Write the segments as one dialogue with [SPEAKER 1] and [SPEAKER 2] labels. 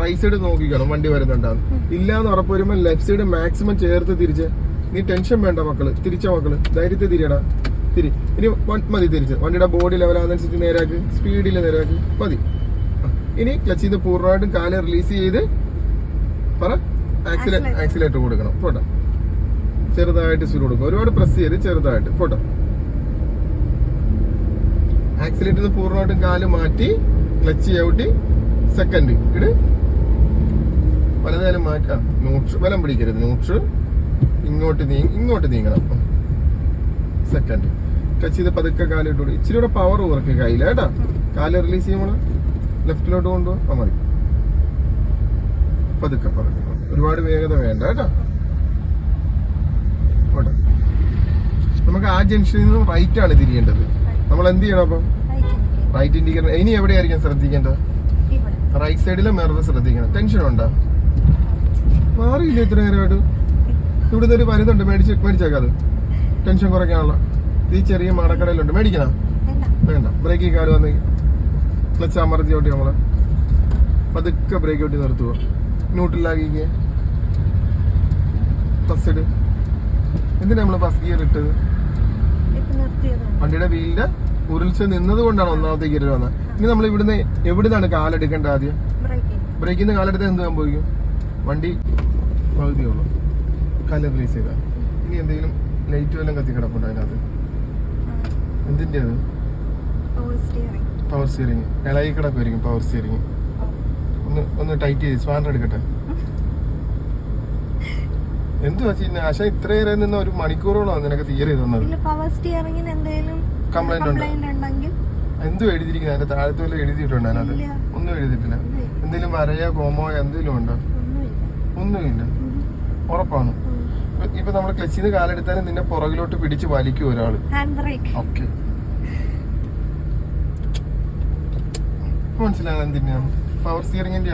[SPEAKER 1] Right side നോക്കിക്കണം വണ്ടി വരുന്നുണ്ടാവും. ഇല്ലാന്ന് ഉറപ്പ് വരുമ്പോൾ ലെഫ്റ്റ് സൈഡ് മാക്സിമം ചേർത്ത് തിരിച്ച്. നീ ടെൻഷൻ വേണ്ട മക്കൾ തിരിച്ച മക്കൾ? ധൈര്യത്തെ തിരിയടാ. തിരി. ഇനി മതി തിരിച്ച്. വണ്ടിയുടെ ബോഡി ലെവലാകുന്നതനുസരിച്ച് നേരാക്ക്. സ്പീഡിൽ നേരാക്ക്. മതി. ഇനി ക്ലച്ച് ചെയ്ത് പൂർണമായിട്ടും കാൽ റിലീസ് ചെയ്ത് പറ. ആക്സിലേറ്റ് ആക്സിലേറ്റർ കൊടുക്കണം. പോട്ടെ. ചെറുതായിട്ട് സ്പീഡ് കൊടുക്കും. ഒരുപാട് പ്രസ് ചെയ്ത് ചെറുതായിട്ട്. പോട്ടെ. ആക്സിലേറ്റർ പൂർണമായിട്ടും കാൽ മാറ്റി ക്ലച്ച് ചവിട്ടി സെക്കൻഡ് ഇട്. വലതുകാലം മാറ്റാം. ന്യൂട്രൽ ബലം പിടിക്കരുത്. ന്യൂട്രൽ ഇങ്ങോട്ട് നീ ഇങ്ങോട്ട് നീങ്ങണം. സെക്കൻഡ് ടച്ച് ചെയ്ത് പതുക്കെ കൊടുക്കും ഇച്ചിരി കൂടെ പവർ കുറയ്ക്കുക കയ്യിൽ കേട്ടാ? കാൽ റിലീസ് ചെയ്യുമ്പോൾ ലെഫ്റ്റിലോട്ട് കൊണ്ടുപോകും ആ മതി. പതുക്കെ പതുക്കെ ഒരുപാട് വേഗത വേണ്ട. കേട്ടോ. നമുക്ക് ആ ജംഗ്ഷനിൽ നിന്നും റൈറ്റ് ആണ് തിരിയേണ്ടത്. നമ്മൾ എന്ത് ചെയ്യണം അപ്പം? റൈറ്റ് ഇൻഡിക്കേറ്റർ ഇനി എവിടെയായിരിക്കും ശ്രദ്ധിക്കേണ്ടത്? റൈറ്റ് സൈഡിലെ മിറർ ശ്രദ്ധിക്കണം. ടെൻഷൻ ഉണ്ടോ? മാറിയില്ല ഇത്ര നേരമായിട്ട്? ഇവിടുത്തെ ഒരു മരുന്നുണ്ട്. മേടിച്ച് മേടിച്ചേക്കാ അത് ടെൻഷൻ കുറയ്ക്കാനുള്ള. ഈ ചെറിയ മടക്കടയിലുണ്ട് മേടിക്കണം?
[SPEAKER 2] വേണ്ട.
[SPEAKER 1] ബ്രേക്കിൽ കാൽ വന്ന് ക്ലച്ച് അമർത്തി ഓട്ടി നമ്മൾ. പതുക്കെ ബ്രേക്ക് ഓട്ടി നിർത്തുക. ന്യൂട്ടിലാക്കിക്ക് ഫസ്റ്റ് ഇട്. എന്തിനാ നമ്മൾ ഫസ്റ്റ് ഗിയർ ഇട്ടത്? വണ്ടിയുടെ വീലിന്റെ ഉരുൾച്ച നിന്നത് കൊണ്ടാണ് ഒന്നാമത്തെ ഗിയർ വന്നത്. ഇനി നമ്മൾ ഇവിടുന്ന് എവിടുന്നാണ് കാലെടുക്കേണ്ടത് ആദ്യം?
[SPEAKER 2] ബ്രേക്കിംഗ്
[SPEAKER 1] ബ്രേക്കിൽ നിന്ന് കാലെടുത്ത് എന്ത് സംഭവിക്കും? വണ്ടി പകുതിയുള്ളൂ. കാൽ റിലീസ് ചെയ്താൽ. ഇനി എന്തെങ്കിലും ലൈറ്റ് വല്ലതും കത്തി കിടപ്പുണ്ടോ അതിനകത്ത്? എന്തിന്റെ അത്
[SPEAKER 2] പവർ സ്റ്റിയറിംഗ്
[SPEAKER 1] ഇളകി കിടക്കുമായിരിക്കും പവർ സ്റ്റിയറിംഗ് ഒന്ന് ഒന്ന് ടൈറ്റ് ചെയ്ത് സ്പാൻഡർ എടുക്കട്ടെ. എന്തുവാ ചെയ്യുന്ന ആശ ഇത്രയേറെ നിന്ന് ഒരു മണിക്കൂറോളം നിനക്ക് തിയറി തന്നത്.
[SPEAKER 2] പവർ സ്റ്റിയറിംഗിന് എന്തെങ്കിലും കംപ്ലൈന്റ് ഉണ്ട്.
[SPEAKER 1] എന്തും എഴുതിയിരിക്കുന്നത് അതിന്റെ താഴത്ത് വല്ല എഴുതിയിട്ടുണ്ട് അതിനകത്ത്. ഒന്നും എഴുതിയിട്ടില്ല. എന്തെങ്കിലും വരയോ കോമോ എന്തെങ്കിലും ഉണ്ടോ?
[SPEAKER 2] ഒന്നുമില്ല.
[SPEAKER 1] ഉറപ്പാണ്? ഇപ്പൊ- നമ്മൾ ക്ലച്ചിൽ നിന്ന് കാലെടുത്താലും നിന്നെ പുറകിലോട്ട് പിടിച്ച് വലിക്കും
[SPEAKER 2] ഒരാൾ.
[SPEAKER 1] ഓക്കെ. മനസ്സിലാകാൻ എന്തിനാണ് പവർ സ്റ്റിയറിംഗിന്റെ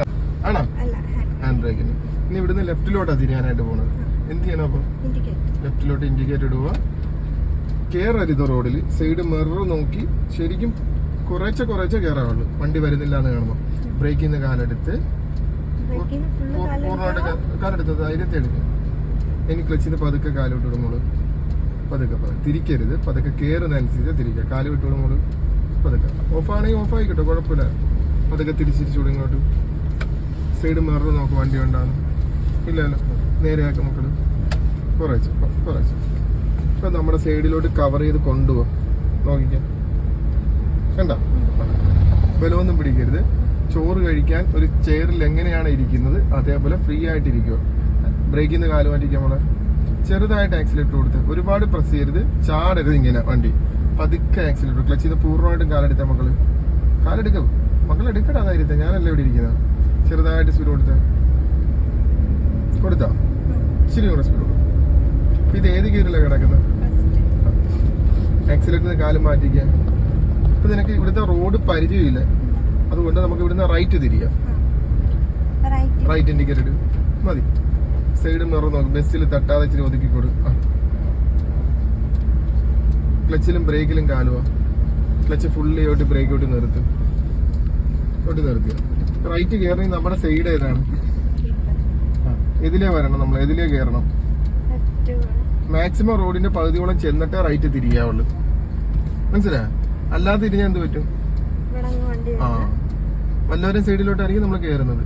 [SPEAKER 1] ആണോ?
[SPEAKER 2] ഹാൻഡ്
[SPEAKER 1] ബ്രേക്കിന് ഇനി ഇവിടുന്ന് ലെഫ്റ്റിലോട്ടാണ് തിരിയാനായിട്ട് പോണത്. എന്ത് ചെയ്യണം അപ്പൊ? ലെഫ്റ്റിലോട്ട് ഇൻഡിക്കേറ്റർ ഇടുക കയറരുത് റോഡിൽ സൈഡ് മിറർ നോക്കി ശരിക്കും കുറേച്ചെ കുറേച്ചെ കയറാവുള്ളൂ വണ്ടി വരുന്നില്ല എന്ന് കാണുമ്പോൾ ബ്രേക്കിൽ നിന്ന് കാലെടുത്ത്
[SPEAKER 2] ബ്രേക്കിന് അതിനകത്ത്
[SPEAKER 1] പൂർ- പൂർണമായിട്ട് ക- കാലെടുത്ത് ധൈര്യത്തെ എടുക്കും ഇനി ക്ലച്ചിന് പതുക്കെ കാൽ വിട്ട് പതുക്കെ പതുക്കെ തിരിക്കരുത്. പതുക്കെ കയറുന്നതനുസരിച്ച് തിരിക്കുക. കാൽ വിട്ട് വിടുമ്പോൾ പതുക്കെ. ഓഫാണെങ്കിൽ ഓഫ് ആയിക്കോട്ടെ കുഴപ്പമില്ല. പതുക്കെ തിരിച്ചിരിച്ചു വിടും ഇങ്ങോട്ട്. സൈഡ് മിറർ നോക്കും വണ്ടി ഉണ്ടാകും ഇല്ലല്ലോ. നേരെയാക്കും മക്കൾ കുറേച്ചു കുറച്ച്. ഇപ്പൊ നമ്മുടെ സൈഡിലോട്ട് കവർ ചെയ്ത് കൊണ്ടുപോകും. നോക്കിക്കാം. കണ്ട? ബലമൊന്നും പിടിക്കരുത്. ചോറ് കഴിക്കാൻ ഒരു ചെയറിൽ എങ്ങനെയാണ് ഇരിക്കുന്നത്? അതേപോലെ ഫ്രീ ആയിട്ട് ഇരിക്കുക ബ്രേക്കിൽ കാൽ മാറ്റിക്കാം നമ്മളെ ചെറുതായിട്ട് ആക്സിലേറ്റർ കൊടുത്ത്. ഒരുപാട് പ്രസ് ചെയ്യരുത്. ചാടരുത് ഇങ്ങനെ വണ്ടി. പതുക്കെ ആക്സിലേറ്റർ ക്ലച്ച് ചെയ്ത് പൂർണമായിട്ടും കാലെടുത്ത മക്കൾ. കാലെടുക്കും. മക്കൾ എടുക്കടാ ധൈര്യത്തെ ഞാനല്ല ഇവിടെ ഇരിക്കുന്നത് ചെറുതായിട്ട് സ്പീഡ് കൊടുത്ത. കൊടുത്താ? ഇച്ചിരി കൂടെ സ്പീഡ് കൊടുക്കും. ഇപ്പൊ ഇത് ഏത് ഗിയറിലാണ് കിടക്കുന്നത്? ആക്സിലേറ്ററിന് കാൽ മാറ്റിക്കുക ഇപ്പൊ നിനക്ക് ഇവിടുത്തെ റോഡ് പരിചയമില്ല. അതുകൊണ്ട് നമുക്ക് ഇവിടുന്ന് റൈറ്റ് തിരിയാം.
[SPEAKER 2] റൈറ്റ്
[SPEAKER 1] ഇൻഡിക്കേറ്റർ മതി. സൈഡ് മിറർ നോക്കും. ബസ്സിൽ തട്ടാതെ ഇച്ചിരി ഒതുക്കിക്കൊടു ആ. ക്ലച്ചിലും ബ്രേക്കിലും കാലുവാ. ക്ലച്ച് ഫുള്ളി ഓട്ട് ബ്രേക്ക് ഓട്ട് നിർത്തും. ഓട്ട് നിർത്തി റൈറ്റ് കയറി നമ്മുടെ സൈഡ് ഏതാണ്? എതിലേ വരണം നമ്മൾ. എതിലേ കയറണം. മാക്സിമം റോഡിന്റെ പകുതിയോളം ചെന്നിട്ടേ റൈറ്റ് തിരിയാവുള്ളൂ. മനസ്സിലായ? അല്ലാതെ തിരിഞ്ഞാൽ എന്ത് പറ്റും? ആ. വല്ലവരും സൈഡിലോട്ടായിരിക്കും നമ്മൾ കയറുന്നത്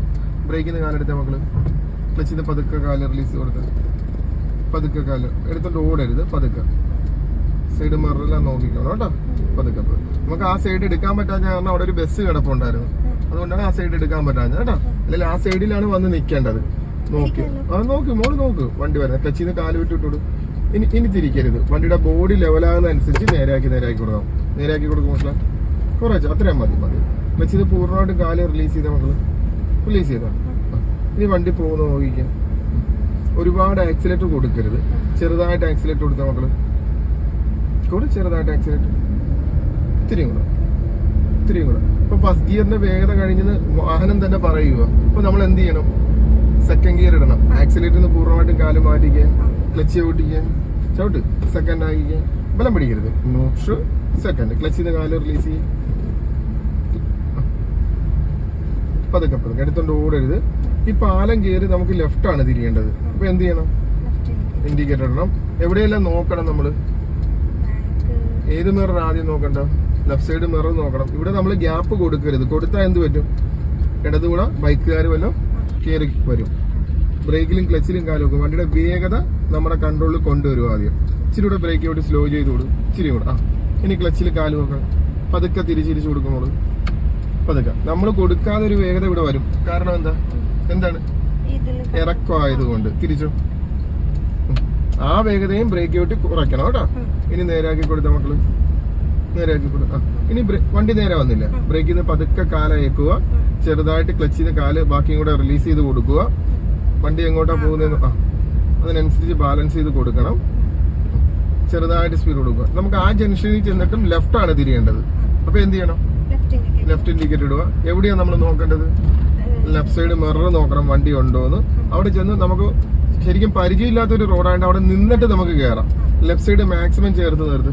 [SPEAKER 1] ബ്രേക്കിന് കാലെടുത്ത മക്കൾ. ക്ലച്ചിന് പതുക്കെ കാൽ റിലീസ് കൊടുത്ത്. പതുക്കെ കാൽ. എടുത്തോണ്ട് ഓടരുത് പതുക്കെ. സൈഡ് മിററെല്ലാം നോക്കിക്കണം കേട്ടോ. പതുക്കെ. നമുക്ക് ആ സൈഡ് എടുക്കാൻ പറ്റാഞ്ഞ കാരണം അവിടെ ഒരു ബസ് കിടപ്പുണ്ടായിരുന്നു. അതുകൊണ്ടാണ് ആ സൈഡ് എടുക്കാൻ പറ്റാഞ്ഞത് കേട്ടോ. അല്ലെങ്കിൽ ആ സൈഡിലാണ് വന്ന് നിൽക്കേണ്ടത് നോക്കി. ആ നോക്കി മോൾ നോക്ക്. വണ്ടി വരുന്നത് ക്ലച്ചിന്ന് കാൽ വിട്ടിട്ടോട് ഇനി ഇനി തിരിക്കരുത്. വണ്ടിയുടെ ബോഡി ലെവലാകുന്ന അനുസരിച്ച് നേരാക്കി നേരാക്കി കൊടുക്കാം നേരാക്കി കൊടുക്കും മക്കളെ കുറച്ച് അത്രയും മതി മതി. ക്ലച്ചിൽ പൂർണമായിട്ട് പൂർണമായിട്ടും കാൽ റിലീസ് ചെയ്ത മക്കൾ റിലീസ് ചെയ്താ. ഇനി വണ്ടി പോകുന്ന നോക്കിക്കാം. ഒരുപാട് ആക്സിലേറ്റർ കൊടുക്കരുത്. ചെറുതായിട്ട് ആക്സിലേറ്റർ കൊടുത്ത മക്കൾ. കൂടെ ചെറുതായിട്ട് ആക്സിലേറ്റർ ഇത്തിരിയും കൂടെ. ഇത്തിരിയും കൂടെ. ഇപ്പൊ ഫസ്റ്റ് ഗിയറിന്റെ വേഗത കഴിഞ്ഞെന്ന് വാഹനം തന്നെ പറയുക അപ്പൊ നമ്മൾ എന്ത് ചെയ്യണം? സെക്കൻഡ് ഗിയർ ഇടണം. ആക്സിലേറ്ററിന് പൂർണമായിട്ടും കാൽ മാറ്റിക്കാൻ ക്ലച്ച് ചവിട്ടിക്കുക ചവിട്ട്. സെക്കൻഡ് ആയി ബലം പിടിക്കരുത്. ന്യൂട്രൽ സെക്കൻഡ് ക്ലച്ച് ചെയ്ത് കാൽ റിലീസ് ചെയ്യും. പതുക്കെ പതുക്കെ. എടുത്തോണ്ട് ഓടരുത്. ഈ പാലം കയറി നമുക്ക് ലെഫ്റ്റ് ആണ് തിരിയേണ്ടത്. അപ്പൊ എന്ത് ചെയ്യണം? ഇൻഡിക്കേറ്റർ ഇടണം. എവിടെയെല്ലാം നോക്കണം
[SPEAKER 2] നമ്മൾ?
[SPEAKER 1] ഏത് മിറർ ആദ്യം നോക്കണ്ട? ലെഫ്റ്റ് സൈഡ് മിറർ നോക്കണം. ഇവിടെ നമ്മൾ ഗ്യാപ്പ് കൊടുക്കരുത്. കൊടുത്താൽ എന്ത് പറ്റും? ഇടതുകൂടെ ബൈക്കുകാർ വല്ലതും കയറി വരും. ബ്രേക്കിലും ക്ലച്ചിലും കാലും വെക്കും വണ്ടിയുടെ വേഗത നമ്മുടെ കൺട്രോളിൽ കൊണ്ടുവരും ആദ്യം. ഇച്ചിരി കൂടെ ബ്രേക്ക് ഇവിടെ സ്ലോ ചെയ്ത് കൊടുക്കും ഇച്ചിരി കൂടെ. ആ ഇനി ക്ലച്ചിൽ കാലും നോക്കണം പതുക്കെ തിരിച്ചിരിച്ച് കൊടുക്കുമ്പോൾ പതുക്കെ. നമ്മൾ കൊടുക്കാതെ ഒരു വേഗത ഇവിടെ വരും. കാരണം എന്താ? എന്താണ്? ഇറക്കമായതുകൊണ്ട്. തിരിച്ചു? ആ വേഗതയും ബ്രേക്ക് ഔട്ട് കുറയ്ക്കണം കേട്ടോ. ഇനി നേരാക്കി കൊടുത്ത മക്കൾ. നേരാക്കി കൊടു ആ ഇനി വണ്ടി നേരെ വന്നില്ല. ബ്രേക്കിൽ നിന്ന് പതുക്കെ കാല അയക്കുക ചെറുതായിട്ട് ക്ലച്ചിൽ നിന്ന് കാൽ ബാക്കിയും കൂടെ റിലീസ് ചെയ്ത് കൊടുക്കുക. വണ്ടി എങ്ങോട്ടാ പോകുന്നതെന്ന് ആ. അതിനനുസരിച്ച് ബാലൻസ് ചെയ്ത് കൊടുക്കണം. ചെറുതായിട്ട് സ്പീഡ് കൊടുക്കുക. നമുക്ക് ആ ജംഗ്ഷനിൽ ചെന്നിട്ടും ലെഫ്റ്റ് ആണ് തിരിയേണ്ടത്. അപ്പൊ എന്ത് ചെയ്യണം?
[SPEAKER 2] ലെഫ്റ്റ് ഇൻഡിക്കേറ്റർ
[SPEAKER 1] ഇടുക. എവിടെയാണ് നമ്മൾ നോക്കേണ്ടത്? ലെഫ്റ്റ് സൈഡ് മിറർ നോക്കണം വണ്ടി ഉണ്ടോ എന്ന് അവിടെ ചെന്ന് നമുക്ക് ശരിക്കും പരിചയമില്ലാത്ത ഒരു റോഡായിട്ട് അവിടെ നിന്നിട്ട് നമുക്ക് കയറാം ലെഫ്റ്റ് സൈഡ് മാക്സിമം ചേർത്ത് നിർത്ത്.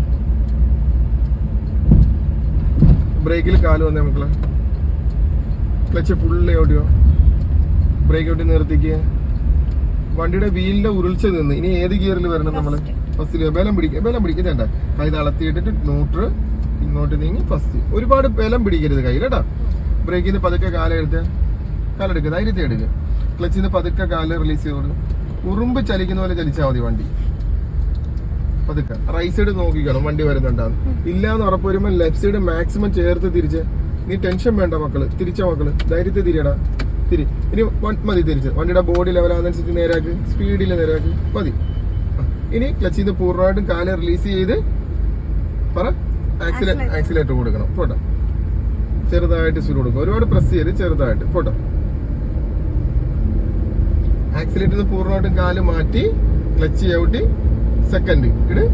[SPEAKER 1] ബ്രേക്കിൽ കാൽ വന്നേ മക്കളെ. ക്ലച്ച് ഫുള്ള് ഓടിയോ? ബ്രേക്ക് ഓട്ടി നിർത്തിക്കുക വണ്ടിയുടെ വീലിന്റെ ഉരുൾച്ച നിന്ന്. ഇനി ഏത് ഗിയറിൽ വരണം നമ്മൾ? ഫസ്റ്റിൽ ബലം പിടിക്കുക ബലം പിടിക്കുന്നുണ്ട കൈ തളർത്തിയിട്ടിട്ട് ന്യൂട്രൽ ഇങ്ങോട്ട് നീങ്ങി ഫസ്റ്റ് ഒരുപാട് ബലം പിടിക്കരുത് കയ്യിൽ കേട്ടോ. ബ്രേക്കിന് പതുക്കെ കാലെടുത്ത് കാലെടുക്കുക ധൈര്യത്തെ എടുക്കുക ക്ലച്ചിന് പതുക്കെ കാൽ റിലീസ് ചെയ്ത് കൊടുക്കും. ഉറുമ്പ് ചലിക്കുന്ന പോലെ ചലിച്ചാൽ മതി വണ്ടി. പതുക്കെ. റൈറ്റ് സൈഡ് നോക്കിക്കണം വണ്ടി വരുന്നുണ്ടാവും ഇല്ല എന്ന് ഉറപ്പ് വരുമ്പോൾ ലെഫ്റ്റ് സൈഡ് മാക്സിമം ചേർത്ത് തിരിച്ച്. നീ ടെൻഷൻ വേണ്ട മക്കൾ. തിരിച്ച മക്കൾ. ധൈര്യത്തെ തിരിയടാ. തിരി ഇനി വൺ- മതി തിരിച്ച്. വണ്ടിയുടെ ബോഡി ലെവലാകുന്നതനുസരിച്ച് നേരാക്ക്. സ്പീഡിൽ നേരാക്ക്. മതി. ഇനി ക്ലച്ച് നിന്ന് പൂർണമായിട്ടും കാൽ റിലീസ് ചെയ്ത് പറ.
[SPEAKER 2] ആക്സിലേറ്റ്
[SPEAKER 1] ആക്സിലേറ്റർ കൊടുക്കണം. പോട്ടെ. ചെറുതായിട്ട് സ്പീഡ് കൊടുക്കും. ഒരുപാട് പ്രസ് ചെയ്ത് ചെറുതായിട്ട്. പോട്ടെ. ആക്സിലേറ്റർ നിന്ന് പൂർണമായിട്ടും കാൽ മാറ്റി ക്ലച്ച് ചവിട്ടി സെക്കൻഡ് ഇട്.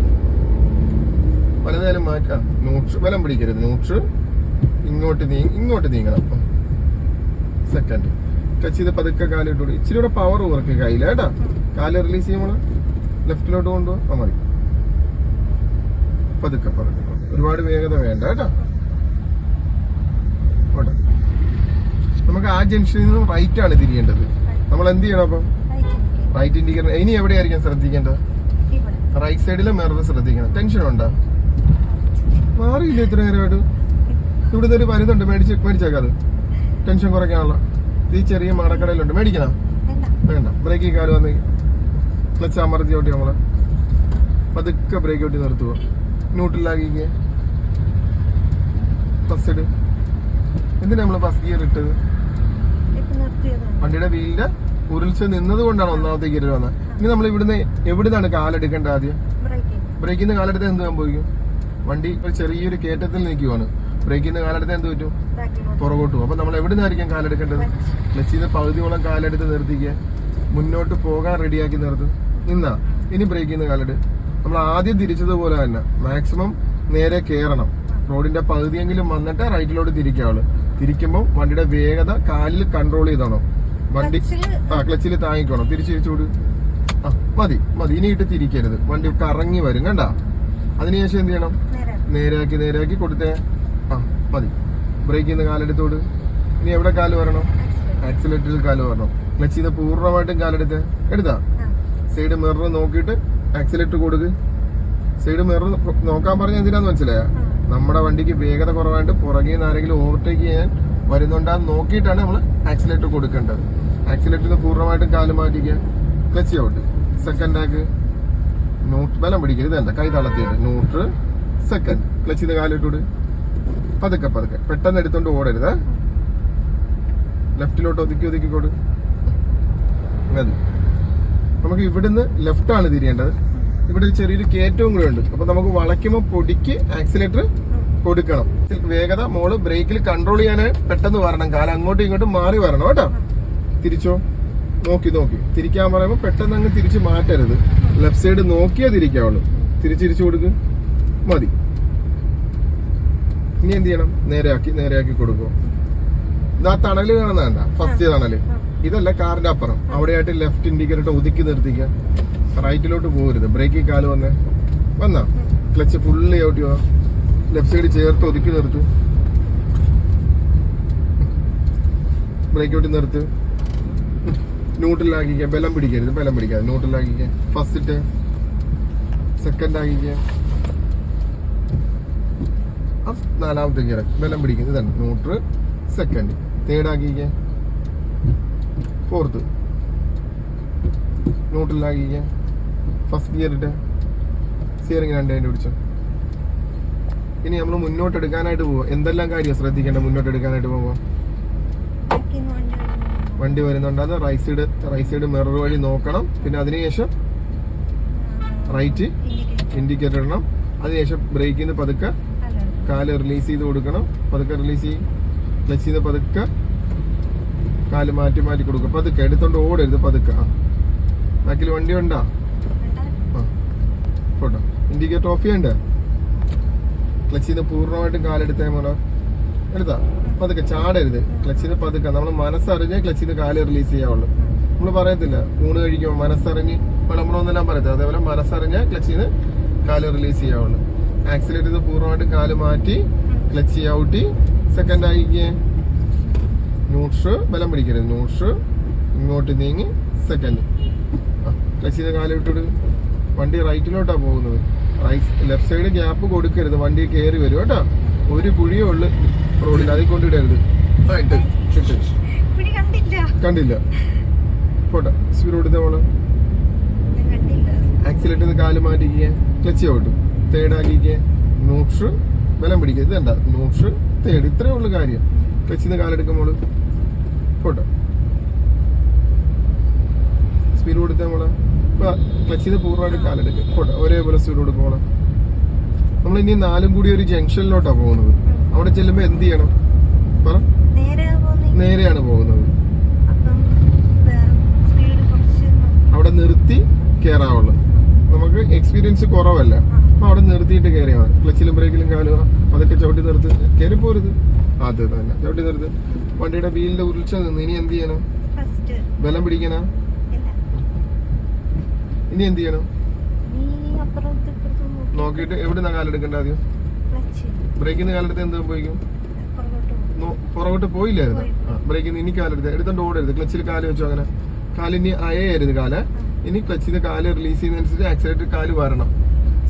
[SPEAKER 1] വലതേലും മാറ്റാം. ന്യൂട്രൽ വലം പിടിക്കരുത്. ന്യൂട്രൽ ഇങ്ങോട്ട് നീ ഇങ്ങോട്ട് നീങ്ങണം. സെക്കൻഡ് ടച്ച് ചെയ്ത് പതുക്കെ കാലിട്ട് കൊടുക്കും. ഇച്ചിരി കൂടെ പവർ വർക്ക് കയ്യിൽ കേട്ടോ. കാൽ റിലീസ് ചെയ്യുമ്പോൾ ലെഫ്റ്റിലോട്ട് കൊണ്ടുപോകാം. ആ മതി. പതുക്കെ പതുക്കെ ഒരുപാട് വേഗത വേണ്ട കേട്ടോ. നമുക്ക് ആ ജംഗ്ഷനിൽ നിന്ന് റൈറ്റ് ആണ് തിരിയേണ്ടത്. നമ്മൾ എന്ത് ചെയ്യണം അപ്പം?
[SPEAKER 2] റൈറ്റ് ഇൻഡിക്കേറ്റർ
[SPEAKER 1] ഇനി എവിടെ ഇനി എവിടെയായിരിക്കും ശ്രദ്ധിക്കേണ്ടത്? റൈറ്റ് സൈഡിലെ മിറർ ശ്രദ്ധിക്കണം. ടെൻഷൻ ഉണ്ടോ? മാറിയില്ല ഇത്ര നേരമായിട്ട്? ഇവിടുത്തെ ഒരു മരുന്നുണ്ട്. മേടിച്ച് മേടിച്ചേക്കാത് ടെൻഷൻ കുറയ്ക്കാനുള്ള. ഈ ചെറിയ മാടക്കടയിലുണ്ട്. മേടിക്കണം?
[SPEAKER 2] വേണ്ട.
[SPEAKER 1] ബ്രേക്ക് ബ്രേക്കിൽ കാൽ വന്ന് ക്ലച്ച് അമർജി ഓട്ടി നമ്മൾ. പതുക്കെ ബ്രേക്ക് ഓട്ടി നിർത്തുക ന്യൂട്ടിലാക്കിക്ക് ഫസ്റ്റ് ഇട്. എന്തിനാ നമ്മൾ ഫസ്റ്റ് ഗിയർ ഇട്ടത്? വണ്ടിയുടെ വീലിന്റെ ഉരുൾച്ച നിന്നത് കൊണ്ടാണ് ഒന്നാമത്തെ ഗിയർ വന്നത്. ഇനി നമ്മൾ ഇവിടുന്ന് എവിടുന്നാണ് കാലെടുക്കേണ്ടത് ആദ്യം? ബ്രേക്കിൽ നിന്ന് കാലെടുത്ത് എന്ത് സംഭവിക്കും? വണ്ടി ഒരു ചെറിയൊരു കേറ്റത്തിൽ നിൽക്കുവാണ്. ബ്രേക്കിൽ നിന്ന് കാലെടുത്ത് എന്ത് പറ്റും? പുറകോട്ട് പോകും. അപ്പൊ നമ്മൾ എവിടെ നിന്നായിരിക്കും കാലെടുക്കേണ്ടത് ക്ലച്ചിൽ നിന്ന് പകുതിയോളം കാലെടുത്ത് നിർത്തിക്കുക മുന്നോട്ട് പോകാൻ റെഡിയാക്കി നിർത്തും. നിന്നാ. ഇനി ബ്രേക്കിൽ നിന്ന് കാലെട്. നമ്മൾ ആദ്യം തിരിച്ചതുപോലെ തന്നെ മാക്സിമം നേരെ കയറണം റോഡിന്റെ പകുതിയെങ്കിലും വന്നിട്ട് റൈറ്റിലോട്ട് തിരിക്കാവുള്ളൂ തിരിക്കുമ്പോൾ വണ്ടിയുടെ വേഗത കാലിൽ കൺട്രോൾ ചെയ്തോണം. വണ്ടി ആ ക്ലച്ചിൽ താങ്ങിക്കോണം. തിരിച്ചു വെച്ചോട് ആ മതി മതി. ഇനി ഇട്ട് തിരിക്കരുത്. വണ്ടി കറങ്ങി വരും. കണ്ട? അതിനുശേഷം എന്ത് ചെയ്യണം?
[SPEAKER 2] നേരെ
[SPEAKER 1] നേരാക്കി നേരാക്കി കൊടുത്തേ. മതി. ബ്രേക്ക് ചെയ്യുന്ന കാലെടുത്തോട്. ഇനി എവിടെ കാൽ വരണം? ആക്സിലേറ്ററിൽ കാൽ വരണം. ക്ലച്ച് ചെയ്ത പൂർണമായിട്ടും കാലെടുത്ത് എടുത്താ? സൈഡ് മിറർ നോക്കിയിട്ട് ആക്സിലേറ്റർ കൊടുക്ക്. സൈഡ് മിറർ നോക്കാൻ പറഞ്ഞ എന്തിനാന്ന് മനസ്സിലായ? നമ്മുടെ വണ്ടിക്ക് വേഗത കുറവായിട്ട് പുറകിൽ നിന്ന് ആരെങ്കിലും ഓവർടേക്ക് ചെയ്യാൻ വരുന്നുണ്ടാന്ന് നോക്കിയിട്ടാണ് നമ്മൾ ആക്സിലേറ്റർ കൊടുക്കേണ്ടത്. ആക്സിലേറ്ററിൽ നിന്ന് പൂർണമായിട്ടും കാൽ മാറ്റിക്കുക ക്ലച്ച് ഔട്ട് സെക്കൻഡ് ആക്ക് നോട്ട് ബലം പിടിക്കരുത് എന്താ കൈ തളർത്തിയിട്ട്. നോട്ട് സെക്കൻഡ് ക്ലച്ച് ചെയ്ത് കാലിട്ടോട് പതുക്കെ പതുക്കെ. പെട്ടെന്ന് എടുത്തോണ്ട് ഓടരുത്. ലെഫ്റ്റിലോട്ട് ഒതുക്കി ഒതുക്കി കൊടു മതി. നമുക്ക് ഇവിടുന്ന് ലെഫ്റ്റ് ആണ് തിരിയേണ്ടത്. ഇവിടെ ചെറിയൊരു കയറ്റവും കൂടെ ഉണ്ട്. അപ്പൊ നമുക്ക് വളയ്ക്കുമ്പോൾ പൊടിക്ക് ആക്സിലേറ്റർ കൊടുക്കണം. വേഗത മോൾ ബ്രേക്കിൽ കൺട്രോൾ ചെയ്യാൻ പെട്ടെന്ന് വരണം. കാലം അങ്ങോട്ടും ഇങ്ങോട്ടും മാറി വരണം കേട്ടോ. തിരിച്ചോ? നോക്കി നോക്കി. തിരിക്കാൻ പറയുമ്പോൾ പെട്ടെന്ന് അങ്ങ് തിരിച്ച് മാറ്റരുത്. ലെഫ്റ്റ് സൈഡ് നോക്കിയേ തിരിക്കാവുള്ളൂ. തിരിച്ചിരിച്ചു കൊടുക്ക്. മതി. ഇനി എന്ത് ചെയ്യണം? നേരെയാക്കി നേരെയാക്കി കൊടുക്കും. ഇതാ തണൽ കാണുന്നതണ്ട ഫസ്റ്റ് തണൽ. ഇതല്ല കാറിന്റെ അപ്പുറം. അവിടെയായിട്ട് ലെഫ്റ്റ് ഇൻഡിക്കേറ്റർ ഒതുക്കി നിർത്തിക്കുക റൈറ്റിലോട്ട് പോകരുത് ബ്രേക്കിൽ കാൽ വന്നേ. വന്നാ? ക്ലച്ച് ഫുള്ള് ഔട്ട് ചെയ്യുക. ലെഫ്റ്റ് സൈഡ് ചേർത്ത് ഒതുക്കി നിർത്തു. ബ്രേക്ക് ഔട്ട് നിർത്ത്. ന്യൂട്രലാക്കിക്ക ബലം പിടിക്കരുത്. ബലം പിടിക്കാതെ. ന്യൂട്രലാക്കിക്ക ഫസ്റ്റ് ഇട്ട്. സെക്കൻഡ് ആക്കിക്ക. നാലാമത്തെ ഗിയർ. ബലം പിടിക്കുന്നത് ഇതാണ്. Neutral second. തേർഡ് ആക്കിക്ക. ഫോർത്ത് ന്യൂട്രൽ ന്യൂട്രലാക്കിക്ക ഫസ്റ്റ് ഗിയർ ഇട്ട് സ്റ്റിയറിംഗ് രണ്ട് അതിന്റെ പിടിച്ചോ. ഇനി നമ്മൾ മുന്നോട്ട് എടുക്കാനായിട്ട് പോകുക എന്തെല്ലാം കാര്യം ശ്രദ്ധിക്കേണ്ട മുന്നോട്ട് എടുക്കാനായിട്ട് പോകുമ്പോൾ
[SPEAKER 2] വണ്ടി വരുന്നു.
[SPEAKER 1] വണ്ടി വരുന്നുണ്ട്. അത് right side right side mirror വഴി നോക്കണം. പിന്നെ അതിനുശേഷം റൈറ്റ് ഇൻഡിക്കേറ്റർ ഇടണം. അതിനുശേഷം ബ്രേക്കിൽ നിന്ന് പതുക്കെ. കാൽ റിലീസ് ചെയ്ത് കൊടുക്കണം. പതുക്കെ റിലീസ് ചെയ്യും. ക്ലച്ച് ചെയ്ത് പതുക്കെ കാൽ മാറ്റി മാറ്റി കൊടുക്കുക. പതുക്കെ എടുത്തോണ്ട് ഓടരുത് പതുക്കെ. ആ. ബാക്കിൽ വണ്ടി ഉണ്ടാ. ആ. പോട്ടോ. ഇൻഡിക്കേറ്റർ ഓഫ് ചെയ്യണ്ടേ? ക്ലച്ച് ചെയ്ത് പൂർണമായിട്ടും കാലെടുത്തേ മോനോ എടുത്താ? പതുക്കെ ചാടരുത്. ക്ലച്ച് ചെയ്ത് പതുക്കെ. നമ്മൾ മനസ്സറിഞ്ഞ് ക്ലച്ച് ചെയ്ത് കാൽ റിലീസ് ചെയ്യാവുള്ളൂ. നമ്മൾ പറയത്തില്ല ഊണ് കഴിക്കുമ്പോൾ മനസ്സറിഞ്ഞ് നമ്മളൊന്നെല്ലാം പറയത്തില്ല. അതേപോലെ മനസ്സറിഞ്ഞ് ക്ലച്ച് ചെയ്ത് കാൽ റിലീസ് ചെയ്യാവുള്ളൂ. ആക്സിലേറ്റ് ചെയ്ത് പൂർണമായിട്ട് കാൽ മാറ്റി ക്ലച്ച് ഔട്ടി സെക്കൻഡ് ആയിക്കേ ന്യൂട്ര് ബലം പിടിക്കരുത്. ന്യൂട്ര് ഇങ്ങോട്ട് നീങ്ങി സെക്കൻഡ് ക്ലച്ച് ചെയ്ത് കാൽ വിട്ടിട്ട് വണ്ടി റൈറ്റിലോട്ടാ പോകുന്നത്. റൈറ്റ് ലെഫ്റ്റ് സൈഡ് ഗ്യാപ്പ് കൊടുക്കരുത്. വണ്ടി കയറി വരും കേട്ടോ. ഒരു കുഴിയേ ഉള്ളു റോഡിൽ. അതിൽ കൊണ്ടിടരുത്
[SPEAKER 2] കണ്ടില്ല.
[SPEAKER 1] പോട്ടെ. സ്പീഡ് കൊടുത്ത
[SPEAKER 2] മോൾ.
[SPEAKER 1] ആക്സിലേറ്റ് കാൽ മാറ്റിക്കുക ക്ലച്ച് ഔട്ടും തേർഡ് നൂക്ഷ് ബലം പിടിക്കുക. ഇത് വേണ്ട നൂക്ഷ് തേർഡ് ഇത്രേ ഉള്ളു കാര്യം. ക്ലച്ച് നിന്ന് കാലെടുക്കുമ്പോൾ പോട്ടെ. സ്പീഡ് കൊടുത്ത നമ്മൾ ഇപ്പൊ ക്ലച്ച് ചെയ്ത് പൂർണമായിട്ട് കാലെടുക്കുക പോട്ടെ. ഒരേപോലെ സ്പീഡ് കൊടുക്കുമ്പോൾ നമ്മൾ ഇനി നാലും കൂടി ഒരു ജംഗ്ഷനിലോട്ടാണ് പോകുന്നത്. അവിടെ ചെല്ലുമ്പോൾ എന്ത് ചെയ്യണം? പറ. നേരെയാണ് പോകുന്നത്? അവിടെ നിർത്തി കയറാവുള്ളൂ നമുക്ക് എക്സ്പീരിയൻസ് കുറവല്ല. അവിടെ നിർത്തിയിട്ട് കയറിയാൽ മതി ക്ലച്ചിലും ബ്രേക്കിലും കാലുക അതൊക്കെ ചവിട്ടി നിർത്ത്. കയറി പോരുത് അത് തന്നെ. ചവിട്ടി നിർത്ത്. വണ്ടിയുടെ വീലിന്റെ ഉരുൾച്ച നിന്ന്. ഇനി എന്ത് ചെയ്യണം? ബലം പിടിക്കണം? ഇനി എന്ത് ചെയ്യണം? നോക്കിയിട്ട് എവിടെ കാലെടുക്കേണ്ട ആദ്യം? ബ്രേക്കിൽ നിന്ന് കാലെടുത്ത് എന്ത് സംഭവിക്കും?
[SPEAKER 2] പുറകോട്ട്
[SPEAKER 1] പോയില്ലായിരുന്നു?
[SPEAKER 2] പോയി.
[SPEAKER 1] ബ്രേക്കിൽ നിന്ന് ഇനി കാലെടുത്ത്. എടുത്തോണ്ട് ഓടരുത്. ക്ലച്ചിൽ കാൽ വെച്ചു അങ്ങനെ. കാലിനി അയയായിരുന്നു കാൽ. ഇനി ക്ലച്ചിന്റെ കാൽ റിലീസ് ചെയ്യുന്നതനുസരിച്ച് ആക്സിലേറ്റർ കാൽ വരണം.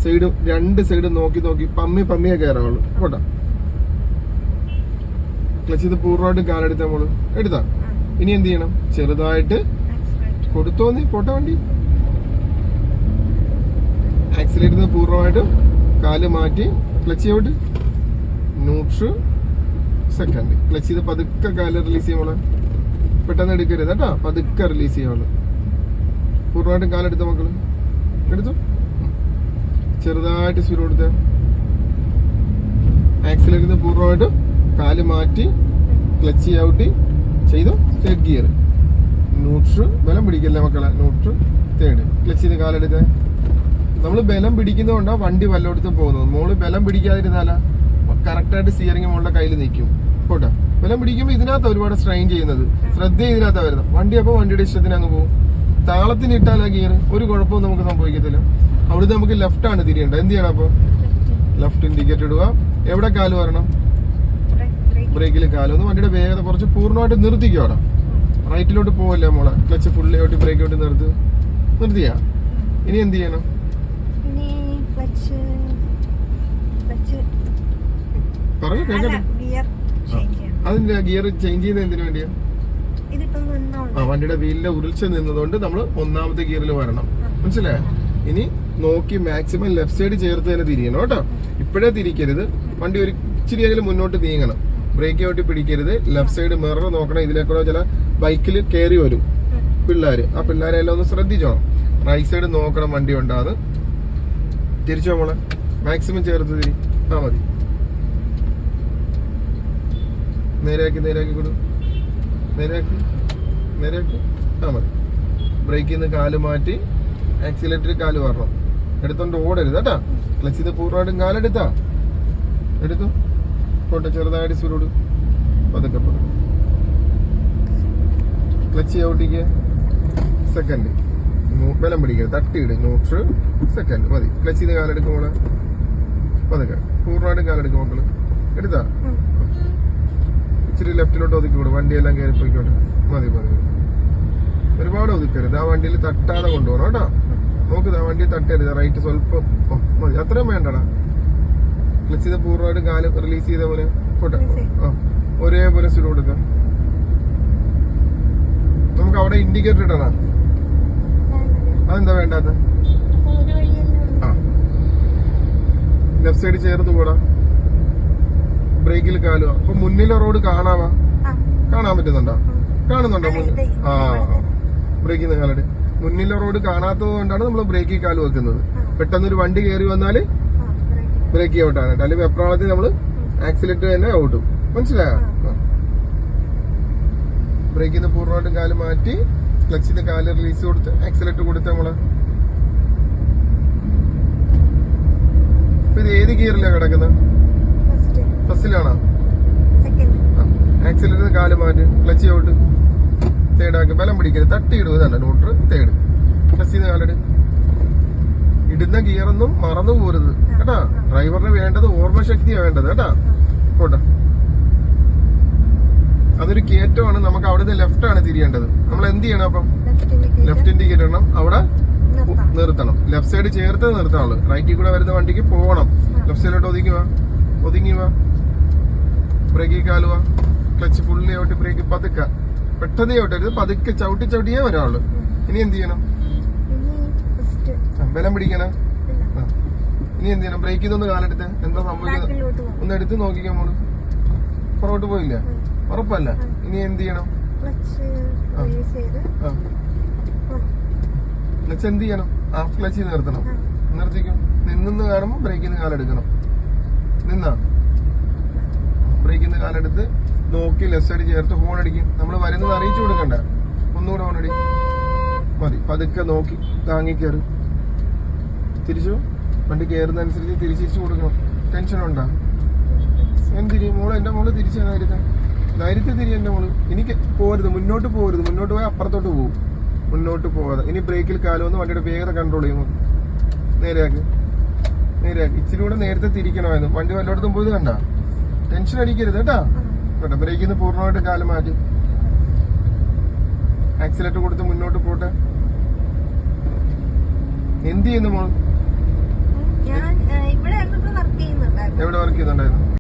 [SPEAKER 1] സൈഡ് രണ്ട് സൈഡും നോക്കി നോക്കി പമ്മി പമ്മിയെ കയറാവുള്ളൂ. പോട്ടെ. ക്ലച്ച് ഇത് പൂർണമായിട്ടും കാലെടുത്ത മോൾ. എടുത്താ? ഇനി എന്ത് ചെയ്യണം? ചെറുതായിട്ട് കൊടുത്തോ നീ? പോട്ടെ വണ്ടി. ആക്സിലേറ്റർ പൂർണമായിട്ടും കാൽ മാറ്റി ക്ലച്ച് ചെയ്യോട്ട് ന്യൂട്രൽ സെക്കൻഡ് ക്ലച്ച് ചെയ്ത് പതുക്കെ കാൽ റിലീസ് ചെയ്യുമ്പോൾ പെട്ടെന്ന് എടുക്കരുത് കേട്ടോ. പതുക്കെ റിലീസ് ചെയ്യുള്ളൂ പൂർണമായിട്ടും കാലെടുത്ത മക്കൾ. എടുത്തു. ചെറുതായിട്ട് സ്പീഡ് കൊടുത്ത ആക്സിലേറ്റർ പൂർണമായിട്ട് കാൽ മാറ്റി ക്ലച്ച് ഔട്ടി ചെയ്തു തേർഡ് ഗിയർ ന്യൂട്രൽ ബലം പിടിക്കല്ലേ മക്കളെ? ന്യൂട്രൽ തേർഡ് ചെയ്ത് കാലെടുത്തേ നമ്മൾ ബലം പിടിക്കുന്നതുകൊണ്ടാണ് വണ്ടി വല്ലയിടത്തും പോകുന്നത്. മോൾ ബലം പിടിക്കാതിരുന്നാല കറക്റ്റായിട്ട് സ്റ്റിയറിംഗ് മോളുടെ കയ്യിൽ നിൽക്കും. പോട്ടെ. ബലം പിടിക്കുമ്പോൾ ഇതിനകത്ത് ഒരുപാട് സ്ട്രെയിൻ ചെയ്യുന്നത്. ശ്രദ്ധ ഇതിനകത്താണ് വരുന്നത്. വണ്ടി അപ്പോൾ വണ്ടിയുടെ ഇഷ്ടത്തിന് അങ്ങ് പോകും. താളത്തിന് ഇട്ടാലാ ഗിയർ ഒരു കുഴപ്പവും നമുക്ക് സംഭവിക്കത്തില്ല. അവിടുന്ന് നമുക്ക് ലെഫ്റ്റ് ആണ് തിരിയേണ്ടത്. എന്ത് ചെയ്യണം അപ്പോൾ? ലെഫ്റ്റ് ഇൻഡിക്കേറ്റർ ഇടുക. എവിടെ കാൽ വരണം? ബ്രേക്കിൽ കാൽ. ഒന്ന് വണ്ടിയുടെ വേഗത കുറച്ച് പൂർണമായിട്ട് നിർത്തിക്കുക അവിടെ? റൈറ്റിലോട്ട് പോവില്ല മോളെ? ക്ലച്ച് ഫുള്ളിലോട്ട് ബ്രേക്കിലോട്ട് നിർത്ത്. നിർത്തിയാ? ഇനി എന്ത് ചെയ്യണം? പറഞ്ഞു അതിന്റെ ഗിയർ ചേഞ്ച് ചെയ്യുന്നത് എന്തിനു വേണ്ടിയാ? ആ വണ്ടിയുടെ വീലിന്റെ ഉരുൾച്ച നിന്നതുകൊണ്ട് നമ്മൾ ഒന്നാമത്തെ ഗിയറിൽ വരണം. മനസ്സിലായോ? ഇനി നോക്കി മാക്സിമം ലെഫ്റ്റ് സൈഡ് ചേർത്ത് തന്നെ തിരിയണം കേട്ടോ. ഇപ്പോഴേ തിരിക്കരുത്. വണ്ടി ഒരു ഇച്ചിരിയെങ്കിലും മുന്നോട്ട് നീങ്ങണം. ബ്രേക്ക് ഔട്ടി പിടിക്കരുത്. ലെഫ്റ്റ് സൈഡ് മിറർ നോക്കണം. ഇതിലേക്കൂടെ ചില ബൈക്കിൽ കയറി വരും പിള്ളേർ ആ പിള്ളേരെ എല്ലാം ഒന്ന് ശ്രദ്ധിച്ചോണം. റൈറ്റ് സൈഡ് നോക്കണം വണ്ടി ഉണ്ടാകുന്നത് തിരിച്ചോ മോളെ? മാക്സിമം ചേർത്ത് തിരി. ആ മതി. നേരെയാക്കി നേരെയാക്കി കൊടു. നേരെയാക്കി നേരെയാക്കി. ആ മതി. ബ്രേക്കിൽ നിന്ന് കാൽ മാറ്റി ആക്സിലേറ്ററിൽ കാൽ വരണം. എടുത്തോണ്ട് ഓടരുത് കേട്ടാ. ക്ലച്ച് ചെയ്ത് പൂർണമായിട്ടും കാലെടുത്താ. എടുത്തു? പോട്ടെ ചെറുതായിട്ട് സുരോട്. പതുക്കെ പതുക്കെ ക്ലച്ച് ഔട്ടിക്ക് സെക്കൻഡ് ബലം പിടിക്കുക തട്ടിയിട്. ന്യൂട്രൽ സെക്കൻഡ് മതി. ക്ലച്ച് ചെയ്ത് മോളെ. പതുക്കെ. പൂർണമായിട്ടും കാലെടുക്കും മക്കൾ. എടുത്താ? ഇച്ചിരി ലെഫ്റ്റിലോട്ട് ഒതുക്കി വിടും. വണ്ടിയെല്ലാം കയറി പോയിക്കോട്ടെ മതി മതി. ഒരുപാട് ഒതുക്കരുത്. ആ വണ്ടിയിൽ തട്ടാതെ കൊണ്ടുപോകണം കേട്ടോ. നോക്ക് വണ്ടി തട്ടരുത് റൈറ്റ് സ്വല്പം മതി. അത്രയും വേണ്ടടാ. ക്ലിച്ച് ചെയ്ത് പൂർണമായിട്ട് കാൽ റിലീസ് ചെയ്ത പോലെ പോട്ടെ. ആ ഒരേപോലെ സ്ലോ കൊടുക്കാം. നമുക്ക് അവിടെ ഇൻഡിക്കേറ്റർ ഇടണം. അതെന്താ വേണ്ടാത്ത? ആ. ലെഫ്റ്റ് സൈഡ് ചേർത്ത് കൂടാ. ബ്രേക്കിൽ കാലുക അപ്പൊ മുന്നിലെ റോഡ് കാണാവാ? കാണാൻ പറ്റുന്നുണ്ടോ? കാണുന്നുണ്ടോ? ആ ബ്രേക്കിൽ നിന്ന് കാലട്. മുന്നിലെ റോഡ് കാണാത്തത് കൊണ്ടാണ് നമ്മൾ ബ്രേക്കിൽ കാൽ വെക്കുന്നത്. പെട്ടെന്ന് ഒരു വണ്ടി കയറി
[SPEAKER 2] വന്നാൽ
[SPEAKER 1] ബ്രേക്ക് ഔട്ടാണ് ആണ്. അല്ലെങ്കിൽ വെപ്രാളത്തിൽ നമ്മൾ ആക്സിലേറ്റർ തന്നെ ഔട്ടും മനസ്സിലായോ? ബ്രേക്കിൽ നിന്ന് പൂർണമായിട്ടും കാൽ മാറ്റി ക്ലച്ചിൽ നിന്ന് കാൽ റിലീസ് കൊടുത്ത് ആക്സിലേറ്റർ കൊടുത്ത് നമ്മൾ. ഇത് ഏത് ഗിയറിലാണ് കിടക്കുന്നത് ഫസ്റ്റിലാണോ. ആക്സിലേറ്റർ കാൽ മാറ്റി ക്ലച്ച് ഔട്ട് തേടാക്കി ബലം പിടിക്കരുത്. തട്ടിയിടുന്നതാണ് ന്യൂട്രൽ തേട്. പ്ലസ് ചെയ്ത് കാലട്. ഇടുന്ന ഗിയറൊന്നും മറന്നു പോരുത്. കേട്ടാ? ഡ്രൈവറിന് വേണ്ടത് ഓർമ്മശക്തിയാണ് വേണ്ടത്. കേട്ടാ? കോട്ട അതൊരു കയറ്റമാണ്. നമുക്ക് അവിടുന്ന് ലെഫ്റ്റ് ആണ് തിരിയേണ്ടത്. നമ്മൾ എന്ത് ചെയ്യണം അപ്പം. ലെഫ്റ്റ് ഇൻഡിക്കേറ്റ് ഇടണം. അവിടെ
[SPEAKER 2] നിർത്താം.
[SPEAKER 1] നിർത്തണം. ലെഫ്റ്റ് സൈഡ് ചേർത്ത് നിർത്താനുള്ളൂ റൈറ്റിൽ കൂടെ വരുന്ന വണ്ടിക്ക് പോകണം. ലെഫ്റ്റ് സൈഡിലോട്ട് ഒതുങ്ങി വാ. ഒതുങ്ങി വാ. ബ്രേക്കിൽ കാലുവാ ക്ലച്ച് ഫുള്ളി ആയിട്ട് ബ്രേക്ക് പതുക്കെ. പെട്ടെന്ന് ചവിട്ടരുത് പതുക്കെ ചവിട്ടി ചവിട്ടിയേ വരാവുള്ളൂ. ഇനി എന്ത് ചെയ്യണം? ബലം പിടിക്കണം. ഇനി എന്ത് ചെയ്യണം? ബ്രേക്ക് ചെയ്തൊന്ന് കാലെടുത്ത് എന്താ സംഭവിക്കുന്നത്? ഒന്ന് എടുത്ത് നോക്കിക്കാൻ മോൾ. പുറകോട്ട് പോയില്ല? ഉറപ്പല്ല. ഇനി എന്ത് ചെയ്യണം? ക്ലച്ച് എന്ത് ചെയ്യണം? ഹാഫ് ക്ലച്ച് നിർത്തണം. നിർത്തിക്കും. നിന്നു കാണുമ്പോൾ ബ്രേക്കിൽ നിന്ന് കാലെടുക്കണം. നിന്നാ ബ്രേക്കിൽ നിന്ന് കാലെടുത്ത് നോക്കി ലെഫ്റ്റ് ചേർത്ത് ഹോൺ അടിക്കും. നമ്മൾ വരുന്നത് അറിയിച്ചു കൊടുക്കണ്ട. ഒന്നുകൂടെ ഹോൺ അടി. മതി. പതുക്കെ നോക്കി താങ്ങി കയറി തിരിച്ചു? വണ്ടി കയറുന്നതനുസരിച്ച് തിരിച്ചിരിച്ചു കൊടുക്കണം. ടെൻഷൻ ഉണ്ടാ എന്തിരി മോൾ എന്റെ മോൾ തിരിച്ചു നേരത്തെ. ധൈര്യത്തിൽ തിരി എന്റെ മോൾ. എനിക്ക് പോരുത്. മുന്നോട്ട് പോരുത്. മുന്നോട്ട് പോയാൽ അപ്പുറത്തോട്ട് പോകും മുന്നോട്ട് പോകാതെ ഇനി ബ്രേക്കിൽ കാലം വന്ന് വണ്ടിയുടെ വേഗത കൺട്രോൾ ചെയ്യുമോ നേരെയാക്ക്. നേരെയാക്ക്. ഇച്ചിരി കൂടെ നേരത്തെ തിരിക്കണമായിരുന്നു. വണ്ടി വല്ലയിടത്തും പോയത് കണ്ട? ടെൻഷൻ അടിക്കരുത് കേട്ടാ. കേട്ടോ ബ്രേക്കിൽ നിന്ന് പൂർണമായിട്ട് കാലം മാറ്റി. ആക്സിലേറ്റർ കൊടുത്ത് മുന്നോട്ട് പോട്ടെ. എന്ത് ചെയ്യുന്നു
[SPEAKER 2] മോൾ?
[SPEAKER 1] എവിടെ വർക്ക് ചെയ്യുന്നുണ്ടായിരുന്നു?